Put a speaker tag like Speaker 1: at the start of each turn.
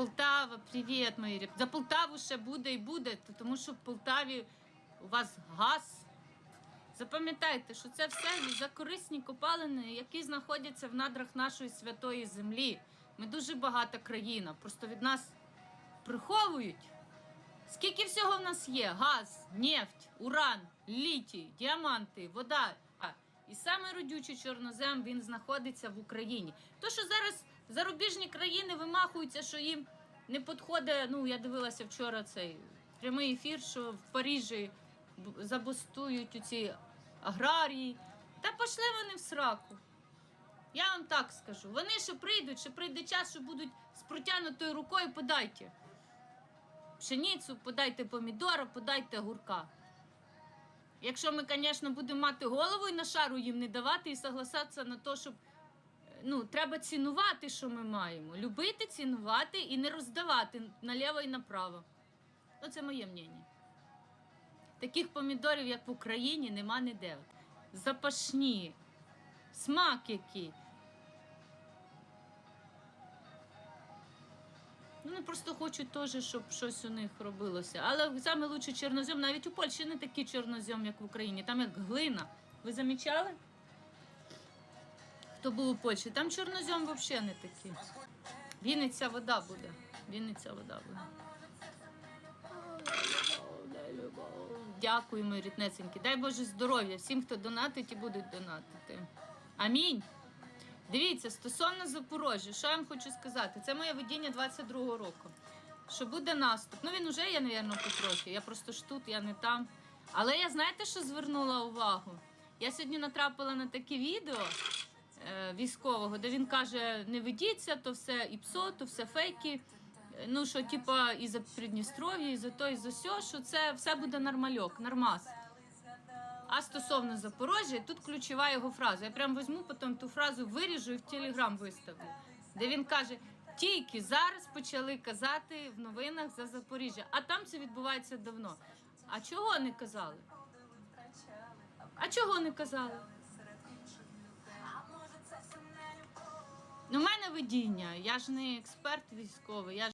Speaker 1: Полтава, привіт, мої ребята. За Полтаву ще буде і буде, тому що в Полтаві у вас газ. Запам'ятайте, що це все за корисні копалини, які знаходяться в надрах нашої святої землі. Ми дуже багата країна, просто від нас приховують. Скільки всього в нас є? Газ, нефть, уран, літій, діаманти, вода. І саме родючий чорнозем він знаходиться в Україні. То, що зараз зарубіжні країни вимахуються, що їм не підходить. Ну, я дивилася вчора цей прямий ефір, що в Парижі забустують ці аграрії. Та пошли вони в сраку. Я вам так скажу. Вони ще прийдуть, ще прийде час, що будуть з протягнутою рукою подайте пшеницю, подайте помідора, подайте гурка. Якщо ми, звісно, будемо мати голову і на шару їм не давати і согласатися на те, щоб ну, треба цінувати, що ми маємо. Любити, цінувати і не роздавати наліво і направо. Оце моє мнення. Таких помідорів, як в Україні, нема ніде. Запашні, смак який. Ну, Вони просто хочуть теж, щоб щось у них робилося. Але саме лучший чорнозем, навіть у Польщі не такий чорнозем, як в Україні. Там як глина. Ви замічали? Хто був у Польщі? Там чорнозем взагалі не такий. Вінниця вода буде. Вінниця вода буде. Дякую, мої ріднесенькі. Дай Боже здоров'я всім, хто донатить і будуть донатити. Амінь. Дивіться, стосовно Запоріжжя, що я вам хочу сказати? Це моє видіння 22-го року. Що буде наступ. Ну він уже є, напевно, потрохи. Я просто ж тут, я не там. Але я знаєте, що звернула увагу? Я сьогодні натрапила на таке відео військового, де він каже: не ведіться, то все і псо, то все фейки. Е, Ну, що, типа, і за Придністров'я, і за то, і за сьо, що це все буде нормальок, нормас. А стосовно Запоріжжя, тут ключова його фраза. Я прям візьму потім ту фразу виріжу і в телеграм виставлю, де він каже: тільки зараз почали казати в новинах за Запоріжжя, а там це відбувається давно. А чого не казали? А чого не казали? Видіння. Я ж не експерт військовий. Я ж